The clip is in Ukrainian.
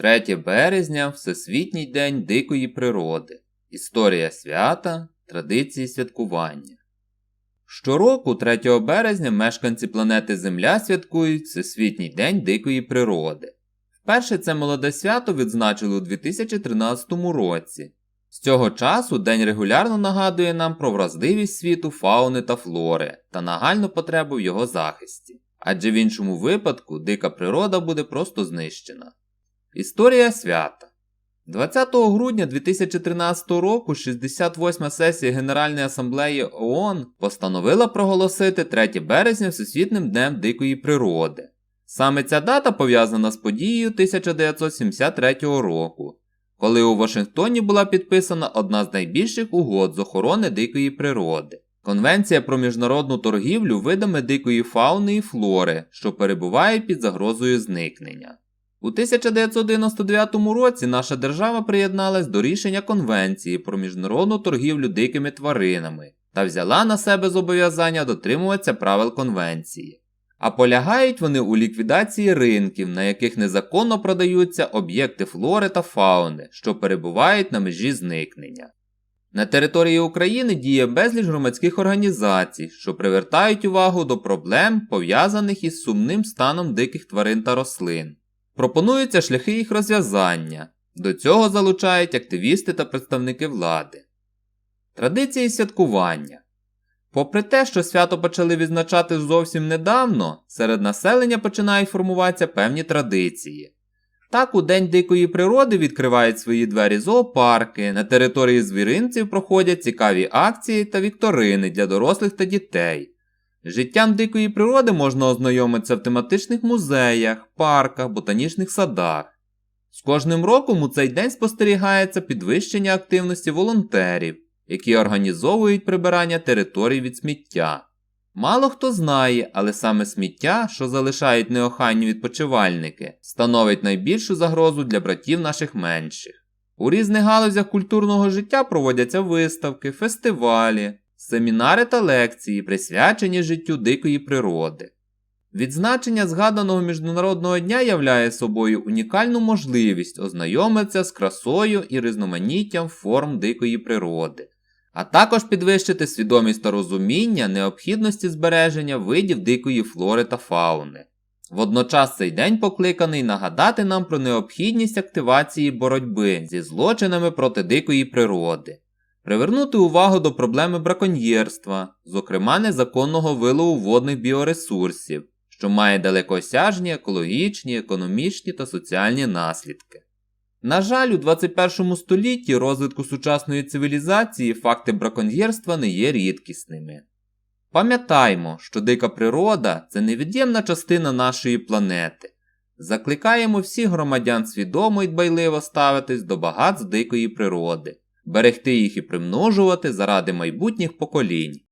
3 березня Всесвітній день дикої природи. Історія свята, традиції святкування. Щороку, 3 березня, мешканці планети Земля святкують Всесвітній день дикої природи. Вперше це молоде свято відзначили у 2013 році. З цього часу день регулярно нагадує нам про вразливість світу фауни та флори та нагальну потребу в його захисті. Адже в іншому випадку дика природа буде просто знищена. Історія свята 20 грудня 2013 року 68 сесія Генеральної асамблеї ООН постановила проголосити 3 березня Всесвітнім днем дикої природи. Саме ця дата пов'язана з подією 1973 року, коли у Вашингтоні була підписана одна з найбільших угод з охорони дикої природи. Конвенція про міжнародну торгівлю видами дикої фауни і флори, що перебувають під загрозою зникнення. У 1999 році наша держава приєдналась до рішення Конвенції про міжнародну торгівлю дикими тваринами та взяла на себе зобов'язання дотримуватися правил конвенції. А полягають вони у ліквідації ринків, на яких незаконно продаються об'єкти флори та фауни, що перебувають на межі зникнення. На території України діє безліч громадських організацій, що привертають увагу до проблем, пов'язаних із сумним станом диких тварин та рослин. Пропонуються шляхи їх розв'язання. До цього залучають активісти та представники влади. Традиції святкування. Попри те, що свято почали відзначати зовсім недавно, серед населення починають формуватися певні традиції. Так, у День дикої природи відкривають свої двері зоопарки, на території звіринців проходять цікаві акції та вікторини для дорослих та дітей. Життям дикої природи можна ознайомитися в тематичних музеях, парках, ботанічних садах. З кожним роком у цей день спостерігається підвищення активності волонтерів, які організовують прибирання територій від сміття. Мало хто знає, але саме сміття, що залишають неохайні відпочивальники, становить найбільшу загрозу для братів наших менших. У різних галузях культурного життя проводяться виставки, фестивалі, семінари та лекції, присвячені життю дикої природи. Відзначення згаданого Міжнародного дня являє собою унікальну можливість ознайомитися з красою і різноманіттям форм дикої природи, а також підвищити свідомість та розуміння необхідності збереження видів дикої флори та фауни. Водночас цей день покликаний нагадати нам про необхідність активації боротьби зі злочинами проти дикої природи, привернути увагу до проблеми браконьєрства, зокрема незаконного вилову водних біоресурсів, що має далекосяжні екологічні, економічні та соціальні наслідки. На жаль, у 21 столітті розвитку сучасної цивілізації факти браконьєрства не є рідкісними. Пам'ятаймо, що дика природа це невід'ємна частина нашої планети. Закликаємо всіх громадян свідомо і дбайливо ставитись до багатств дикої природи, берегти їх і примножувати заради майбутніх поколінь.